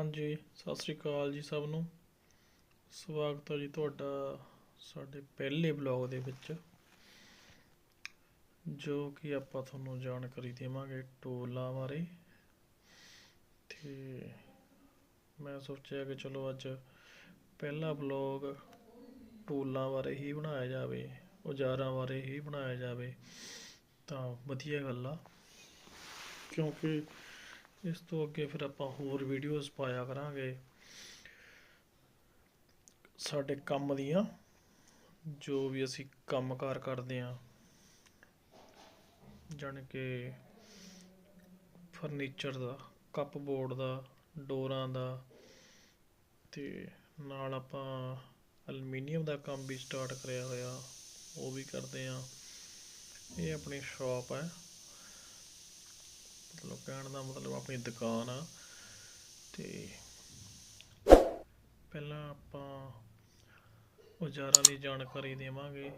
ਹਾਂਜੀ, ਸਤਿ ਸ੍ਰੀ ਅਕਾਲ ਜੀ ਸਭ ਨੂੰ। ਸਵਾਗਤ ਹੈ ਜੀ ਤੁਹਾਡਾ ਸਾਡੇ ਪਹਿਲੇ ਬਲੌਗ ਦੇ ਵਿੱਚ, ਜੋ ਕਿ ਆਪਾਂ ਤੁਹਾਨੂੰ ਜਾਣਕਾਰੀ ਦੇਵਾਂਗੇ ਟੂਲਾਂ ਬਾਰੇ। ਤੇ ਮੈਂ ਸੋਚਿਆ ਕਿ ਚਲੋ ਅੱਜ ਪਹਿਲਾ ਬਲੌਗ ਟੂਲਾਂ ਬਾਰੇ ਹੀ ਬਣਾਇਆ ਜਾਵੇ, ਔਜ਼ਾਰਾਂ ਬਾਰੇ ਹੀ ਬਣਾਇਆ ਜਾਵੇ, ਤਾਂ ਵਧੀਆ ਗੱਲ ਆ। ਕਿਉਂਕਿ ਇਸ ਤੋਂ ਅੱਗੇ ਫਿਰ ਆਪਾਂ ਹੋਰ ਵੀਡੀਓਜ਼ ਪਾਇਆ ਕਰਾਂਗੇ। ਸਾਡੇ ਕੰਮ ਦੀਆਂ, ਜੋ ਵੀ ਅਸੀਂ ਕੰਮਕਾਰ ਕਰਦੇ ਆਂ ਜਾਣੀ ਕਿ ਫਰਨੀਚਰ ਦਾ ਕੱਪ ਬੋਰਡ ਦਾ, ਡੋਰਾਂ ਦਾ, ਤੇ ਨਾਲ ਆਪਾਂ ਅਲਮੀਨੀਅਮ ਦਾ ਕੰਮ ਵੀ ਸਟਾਰਟ ਕਰਿਆ ਹੋਇਆ, ਉਹ ਵੀ ਕਰਦੇ ਆਂ ਇਹ ਆਪਣੀ ਸ਼ਾਪ ਹੈ। ਮਤਲਬ ਕਹਿਣ ਦਾ ਮਤਲਬ ਆਪਣੀ ਦੁਕਾਨ ਆ। ਤੇ ਪਹਿਲਾਂ ਆਪਾਂ ਔਜ਼ਾਰਾਂ ਦੀ ਜਾਣਕਾਰੀ ਦੇਵਾਂਗੇ।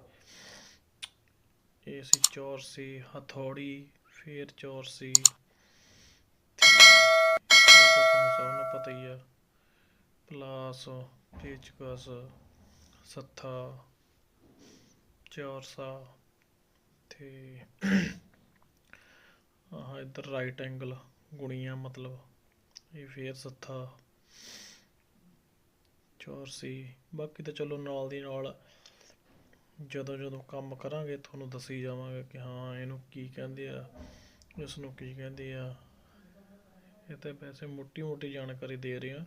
ਇਹ ਸੀ ਚੌਰਸੀ ਹਥੌੜੀ, ਫੇਰ ਚੌਰਸੀ ਤੁਹਾਨੂੰ ਸਭ ਨੂੰ ਪਤਾ ਹੀ ਆ ਪਲਾਸ, ਪੇਚਕਸ, ਸੱਥਾ, ਚੌਰਸਾ ਤੇ ਆਹ ਇੱਧਰ ਰਾਈਟ ਐਂਗਲ ਗੁਣੀਆਂ ਮਤਲਬ, ਇਹ ਫੇਰ ਸੱਥਾ ਚੌਰਸੀ ਬਾਕੀ ਤਾਂ ਚਲੋ ਨਾਲ ਦੀ ਨਾਲ ਜਦੋਂ ਜਦੋਂ ਕੰਮ ਕਰਾਂਗੇ ਤੁਹਾਨੂੰ ਦੱਸੀ ਜਾਵਾਂਗੇ ਕਿ ਹਾਂ ਇਹਨੂੰ ਕੀ ਕਹਿੰਦੇ ਆ ਇਸ ਨੂੰ ਕੀ ਕਹਿੰਦੇ ਆ, ਇਹ ਤਾਂ ਵੈਸੇ ਮੋਟੀ ਮੋਟੀ ਜਾਣਕਾਰੀ ਦੇ ਰਹੇ ਆ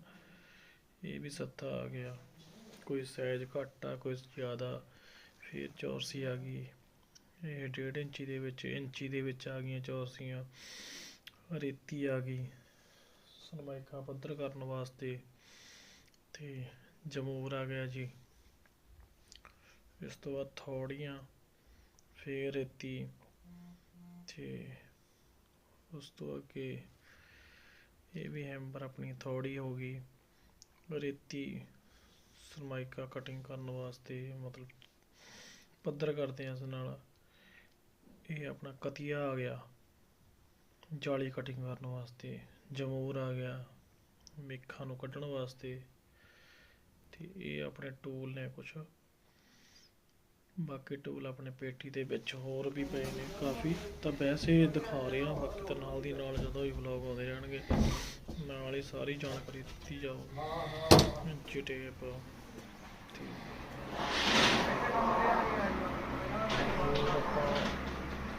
ਇਹ ਵੀ ਸੱਥਾ ਆ ਗਿਆ, ਕੋਈ ਸਾਈਜ਼ ਘੱਟ ਆ, ਕੋਈ ਜ਼ਿਆਦਾ, ਫਿਰ ਚੌਰਸੀ ਆ ਗਈ। ਇਹ ਡੇਢ ਇੰਚੀ ਦੇ ਵਿੱਚ, ਇੰਚੀ ਦੇ ਵਿੱਚ ਆ ਗਈਆਂ ਚੌਰਸੀਆਂ ਰੇਤੀ ਆ ਗਈ। ਸਰਮਾਇਕਾ ਪੱਧਰ ਕਰਨ ਵਾਸਤੇ ਤੇ ਜਮੂਰ ਆ ਗਿਆ ਜੀ। ਇਸ ਤੋਂ ਬਾਅਦ ਥੋੜੀਆਂ, ਫੇਰ ਰੇਤੀ ਤੇ ਉਸ ਤੋਂ ਅੱਗੇ ਇਹ ਵੀ ਹੈਂਬਰ ਆਪਣੀ ਥੋੜੀ ਹੋ ਗਈ। ਰੇਤੀ ਸਰਮਾਈਕਾ ਕਟਿੰਗ ਕਰਨ ਵਾਸਤੇ ਮਤਲਬ ਪੱਧਰ ਕਰਦੇ ਆ ਇਸ ਨਾਲ। ਇਹ ਆਪਣਾ ਕਤੀਆ ਆ ਗਿਆ। ਜਾਲੀ ਕਟਿੰਗ ਕਰਨ ਵਾਸਤੇ, ਜਮੂਰ ਆ ਗਿਆ ਮੇਖਾਂ ਨੂੰ ਕੱਢਣ ਵਾਸਤੇ ਤੇ ਇਹ ਆਪਣੇ ਟੂਲ ਨੇ ਕੁਝ ਬਾਕੀ ਟੂਲ ਆਪਣੇ ਪੇਟੀ ਦੇ ਵਿੱਚ ਹੋਰ ਵੀ ਪਏ ਨੇ ਕਾਫੀ। ਤਾਂ ਵੈਸੇ ਦਿਖਾ ਰਹੇ ਆ ਬਾਕੀ ਤਾਂ ਨਾਲ ਦੀ ਨਾਲ ਜਦੋਂ ਵੀ ਵਲੌਗ ਆਉਂਦੇ ਰਹਿਣਗੇ, ਨਾਲ ਹੀ ਸਾਰੀ ਜਾਣਕਾਰੀ ਦਿੱਤੀ ਜਾਊ ਇੰਚੀ ਤੇ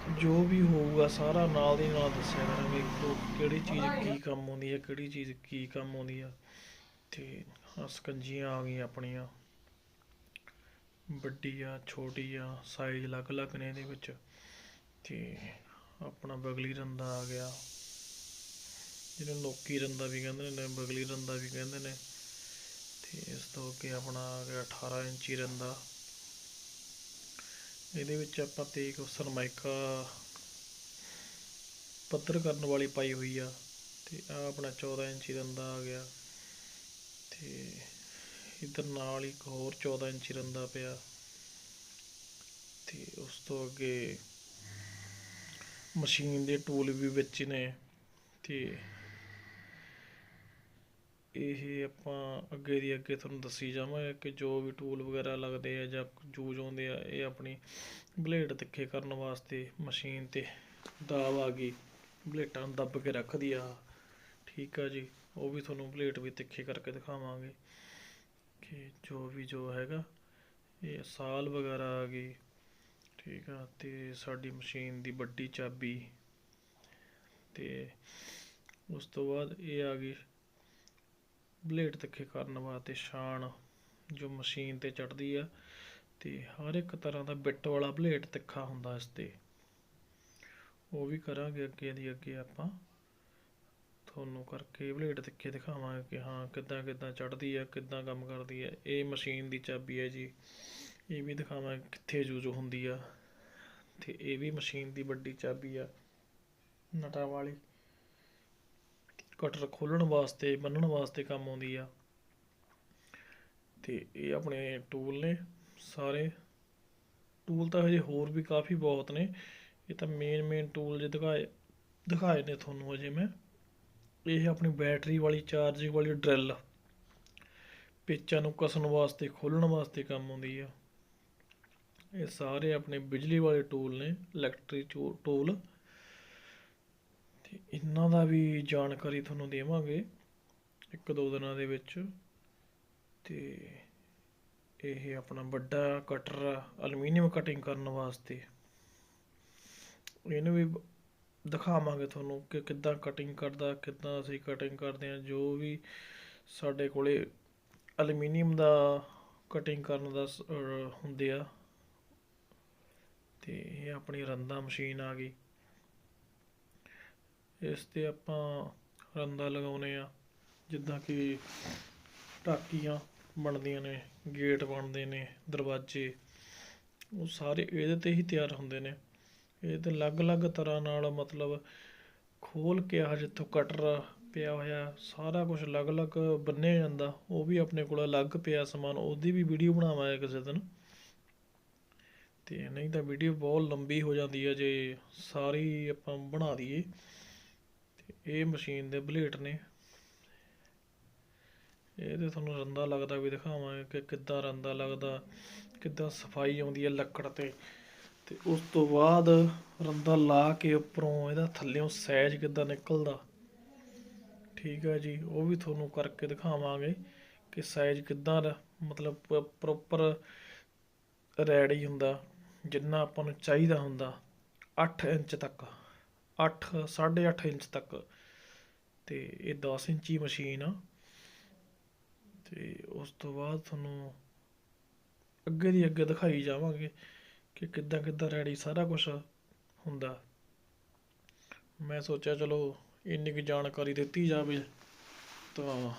ਜੋ ਵੀ ਹੋਊਗਾ, ਸਾਰਾ ਨਾਲ ਦੀ ਨਾਲ ਦੱਸਿਆ ਕਰਾਂਗੇ ਕਿ ਕਿਹੜੀ ਚੀਜ਼ ਕੀ ਕੰਮ ਆਉਂਦੀ ਹੈ ਕਿਹੜੀ ਚੀਜ਼ ਕੀ ਕੰਮ ਆਉਂਦੀ ਆ। ਤੇ ਆਹ ਸਕੰਜੀਆਂ ਆ ਗਈਆਂ ਆਪਣੀਆਂ। ਵੱਡੀ ਆ ਛੋਟੀ ਆ ਸਾਈਜ਼ ਅਲੱਗ-ਅਲੱਗ ਨੇ ਇਹਦੇ ਵਿੱਚ। ਤੇ ਆਪਣਾ ਬਗਲੀ ਰੰਦਾ ਆ ਗਿਆ। ਜਿਹਨੂੰ ਲੋਕੀ ਰੰਦਾ ਵੀ ਕਹਿੰਦੇ ਨੇ, ਬਗਲੀ ਰੰਦਾ ਵੀ ਕਹਿੰਦੇ ਨੇ। ਤੇ ਇਸ ਤੋਂ ਅੱਗੇ ਆਪਣਾ ਆ ਗਿਆ 18 ਇੰਚੀ ਰੰਦਾ। ਇਹਦੇ ਵਿੱਚ ਆਪਾਂ ਤੇ ਸਰਮਾਇਕਾ ਪੱਧਰ ਕਰਨ ਵਾਲੀ ਪਾਈ ਹੋਈ ਆ ਤੇ ਆ ਆਪਣਾ 14 ਇੰਚੀ ਰੰਦਾ ਆ ਗਿਆ ਤੇ ਇਧਰ ਨਾਲ ਇੱਕ ਹੋਰ 14 ਇੰਚੀ ਰੰਦਾ ਪਿਆ ਤੇ ਉਸ ਤੋਂ ਅੱਗੇ ਮਸ਼ੀਨ ਦੇ ਟੂਲ ਵੀ ਵਿੱਚ ਨੇ ਤੇ ਇਹ ਆਪਾਂ ਅੱਗੇ ਦੀ ਅੱਗੇ ਤੁਹਾਨੂੰ ਦੱਸੀ ਜਾਵਾਂਗੇ ਕਿ ਜੋ ਵੀ ਟੂਲ ਵਗੈਰਾ ਲੱਗਦੇ ਆ ਜਾਂ ਯੂਜ਼ ਆਉਂਦੇ ਆ, ਇਹ ਆਪਣੀ ਬਲੇਡ ਤਿੱਖੇ ਕਰਨ ਵਾਸਤੇ ਮਸ਼ੀਨ ਤੇ ਦਾਬ ਆ ਗਈ, ਬਲੇਟਾਂ ਨੂੰ ਦੱਬ ਕੇ ਰੱਖਦੀ ਆ। ਠੀਕ ਆ ਜੀ, ਉਹ ਵੀ ਤੁਹਾਨੂੰ ਬਲੇਡ ਵੀ ਤਿੱਖੇ ਕਰਕੇ ਦਿਖਾਵਾਂਗੇ ਕਿ ਜੋ ਵੀ ਜੋ ਹੈਗਾ, ਇਹ ਸਾਲ ਵਗੈਰਾ ਆ ਗਈ। ਠੀਕ ਆ, ਤੇ ਸਾਡੀ ਮਸ਼ੀਨ ਦੀ ਵੱਡੀ ਚਾਬੀ ਤੇ ਉਸ ਤੋਂ ਬਾਅਦ ਇਹ ਆ ਗਈ ਬਲੇਡ ਤਿੱਖੇ ਕਰਨ ਵਾਸਤੇ ਸ਼ਾਨ ਜੋ ਮਸ਼ੀਨ ਤੇ ਚੜਦੀ ਆ ਤੇ ਹਰ ਇੱਕ ਤਰ੍ਹਾਂ ਦਾ ਬਿੱਟ ਵਾਲਾ ਬਲੇਡ ਤਿੱਖਾ ਹੁੰਦਾ ਇਸ ਤੇ। ਉਹ ਵੀ ਕਰਾਂਗੇ ਅੱਗੇ ਦੀ ਅੱਗੇ ਆਪਾਂ। ਤੁਹਾਨੂੰ ਕਰਕੇ ਬਲੇਡ ਤਿੱਖੇ ਦਿਖਾਵਾਂਗੇ ਕਿ ਹਾਂ ਕਿੱਦਾਂ ਕਿੱਦਾਂ ਚੜਦੀ ਆ, ਕਿੱਦਾਂ ਕੰਮ ਕਰਦੀ ਆ। ਇਹ ਮਸ਼ੀਨ ਦੀ ਚਾਬੀ ਹੈ ਜੀ। ਇਹ ਵੀ ਦਿਖਾਵਾਂਗੇ ਕਿੱਥੇ ਯੂਜ਼ ਹੁੰਦੀ ਆ। ਤੇ ਇਹ ਵੀ ਮਸ਼ੀਨ ਦੀ ਵੱਡੀ ਚਾਬੀ ਆ, ਨਟਾਂ ਵਾਲੀ। ਕਟਰ ਖੋਲਣ ਵਾਸਤੇ ਬੰਨਣ ਵਾਸਤੇ ਕੰਮ ਆਉਂਦੀ ਆ। ਤੇ ਇਹ ਆਪਣੇ ਟੂਲ ਨੇ ਸਾਰੇ। ਟੂਲ ਤਾਂ ਹਜੇ ਹੋਰ ਵੀ ਕਾਫੀ ਬਹੁਤ ਨੇ। ਇਹ ਤਾਂ ਮੇਨ ਮੇਨ ਟੂਲ ਜੇ ਦਿਖਾਏ ਦਿਖਾਏ ਨੇ ਤੁਹਾਨੂੰ ਅਜੇ ਮੈਂ। ਇਹ ਆਪਣੀ ਬੈਟਰੀ ਵਾਲੀ ਚਾਰਜਿੰਗ ਵਾਲੀ ਡਰਿਲ ਪੇਚਾਂ ਨੂੰ ਕਸਣ ਵਾਸਤੇ, ਖੋਲਣ ਵਾਸਤੇ ਕੰਮ ਆਉਂਦੀ ਆ। ਇਹ ਸਾਰੇ ਆਪਣੇ ਬਿਜਲੀ ਵਾਲੇ ਟੂਲ ਨੇ ਇਲੈਕਟ੍ਰਿਕ ਟੂਲ ਅਤੇ ਇਹਨਾਂ ਦਾ ਵੀ ਜਾਣਕਾਰੀ ਤੁਹਾਨੂੰ ਦੇਵਾਂਗੇ ਇੱਕ ਦੋ ਦਿਨਾਂ ਦੇ ਵਿੱਚ। ਅਤੇ ਇਹ ਆਪਣਾ ਵੱਡਾ ਕਟਰ ਆ ਅਲਮੀਨੀਅਮ ਕਟਿੰਗ ਕਰਨ ਵਾਸਤੇ। ਇਹਨੂੰ ਵੀ ਦਿਖਾਵਾਂਗੇ ਤੁਹਾਨੂੰ ਕਿ ਕਿੱਦਾਂ ਕਟਿੰਗ ਕਰਦਾ, ਕਿੱਦਾਂ ਅਸੀਂ ਕਟਿੰਗ ਕਰਦੇ ਹਾਂ। ਜੋ ਵੀ ਸਾਡੇ ਕੋਲੇ ਐਲੂਮੀਨੀਅਮ ਦਾ ਕਟਿੰਗ ਕਰਨ ਦਾ ਸ- ਹੁੰਦੇ ਆ। ਤੇ ਇਹ ਆਪਣੀ ਰੰਦਾ ਮਸ਼ੀਨ ਆ ਗਈ। ਇਸ ਤੇ ਆਪਾਂ ਰੰਦਾ ਲਗਾਉਨੇ ਆ, ਜਿੱਦਾਂ ਕਿ ਟਾਕੀਆਂ ਬਣਦੀਆਂ ਨੇ, ਗੇਟ ਬਣਦੇ ਨੇ, ਦਰਵਾਜ਼ੇ, ਉਹ ਸਾਰੇ ਇਹਦੇ ਤੇ ਹੀ ਤਿਆਰ ਹੁੰਦੇ ਨੇ। ਇਹ ਤੇ ਅਲੱਗ-ਅਲੱਗ ਤਰ੍ਹਾਂ ਨਾਲ ਮਤਲਬ ਖੋਲ ਕੇ ਆ ਜਿੱਥੋਂ ਕਟਰ ਪਿਆ ਹੋਇਆ, ਸਾਰਾ ਕੁਝ ਅਲੱਗ-ਅਲੱਗ ਬੰਨਿਆ ਜਾਂਦਾ, ਉਹ ਵੀ ਆਪਣੇ ਕੋਲ ਅਲੱਗ ਪਿਆ ਸਮਾਨ, ਉਹਦੀ ਵੀ ਵੀਡੀਓ ਬਣਾਵਾਂਗੇ ਕਿਸੇ ਦਿਨ। ਤੇ ਨਹੀਂ ਤਾਂ ਵੀਡੀਓ ਬਹੁਤ ਲੰਬੀ ਹੋ ਜਾਂਦੀ ਹੈ ਜੇ ਸਾਰੀ ਆਪਾਂ ਬਣਾ ਦਈਏ। ਇਹ ਮਸ਼ੀਨ ਦੇ ਬਲੇਡ ਨੇ। ਇਹਦੇ ਤੁਹਾਨੂੰ ਰੰਦਾ ਲੱਗਦਾ, ਵੀ ਦਿਖਾਵਾਂਗੇ ਕਿ ਕਿੱਦਾਂ ਰੰਦਾ ਲੱਗਦਾ, ਕਿੱਦਾਂ ਸਫ਼ਾਈ ਆਉਂਦੀ ਹੈ ਲੱਕੜ ਤੇ। ਤੇ ਉਸ ਤੋਂ ਬਾਅਦ ਰੰਦਾ ਲਾ ਕੇ ਉੱਪਰੋਂ ਇਹਦਾ ਥੱਲਿਓਂ ਸੈਜ ਕਿੱਦਾਂ ਨਿਕਲਦਾ, ਠੀਕ ਹੈ ਜੀ, ਉਹ ਵੀ ਤੁਹਾਨੂੰ ਕਰਕੇ ਦਿਖਾਵਾਂਗੇ ਕਿ ਸਾਈਜ਼ ਕਿੱਦਾਂ ਦਾ ਮਤਲਬ ਪ੍ਰੋਪਰ ਰੈਡੀ ਹੁੰਦਾ, ਜਿੰਨਾ ਆਪਾਂ ਨੂੰ ਚਾਹੀਦਾ ਹੁੰਦਾ 8 ਇੰਚ ਤੱਕ। 8 8.5 ਇੰਚ ਤੱਕ। ਤੇ ਇਹ 10 ਇੰਚੀ ਮਸ਼ੀਨ ਆ। ਤੇ ਉਸ ਤੋਂ ਬਾਅਦ ਤੁਹਾਨੂੰ ਅੱਗੇ ਦੀ ਅੱਗੇ ਦਿਖਾਈ ਜਾਵਾਂਗੇ ਕਿ ਕਿੱਦਾਂ ਕਿੱਦਾਂ ਰੈਡੀ ਸਾਰਾ ਕੁਝ ਹੁੰਦਾ। ਮੈਂ ਸੋਚਿਆ ਚਲੋ ਇੰਨੀ ਕੁ ਜਾਣਕਾਰੀ ਦਿੱਤੀ ਜਾਵੇ ਤਾਂ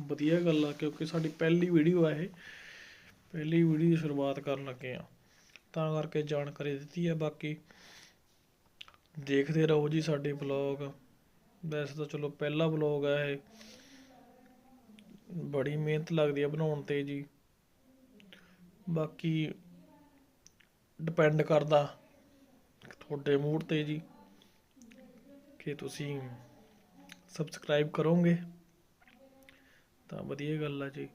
ਵਧੀਆ ਗੱਲ ਆ, ਕਿਉਂਕਿ ਸਾਡੀ ਪਹਿਲੀ ਵੀਡੀਓ ਆ ਇਹ। ਪਹਿਲੀ ਵੀਡੀਓ ਦੀ ਸ਼ੁਰੂਆਤ ਕਰਨ ਲੱਗੇ ਆ। ਤਾਂ ਕਰਕੇ ਜਾਣਕਾਰੀ ਦਿੱਤੀ ਆ ਬਾਕੀ। ਦੇਖਦੇ ਰਹੋ ਜੀ ਸਾਡੇ ਬਲੌਗ ਵੈਸੇ ਤਾਂ ਚਲੋ ਪਹਿਲਾ ਬਲੌਗ ਆ ਇਹ। ਬੜੀ ਮਿਹਨਤ ਲੱਗਦੀ ਆ ਬਣਾਉਣ ਤੇ ਜੀ। ਬਾਕੀ ਡਿਪੈਂਡ ਕਰਦਾ ਤੁਹਾਡੇ ਮੂਡ ਤੇ ਜੀ। ਕਿ ਤੁਸੀਂ ਸਬਸਕ੍ਰਾਈਬ ਕਰੋਗੇ। ਤਾਂ ਵਧੀਆ ਗੱਲ ਆ ਜੀ।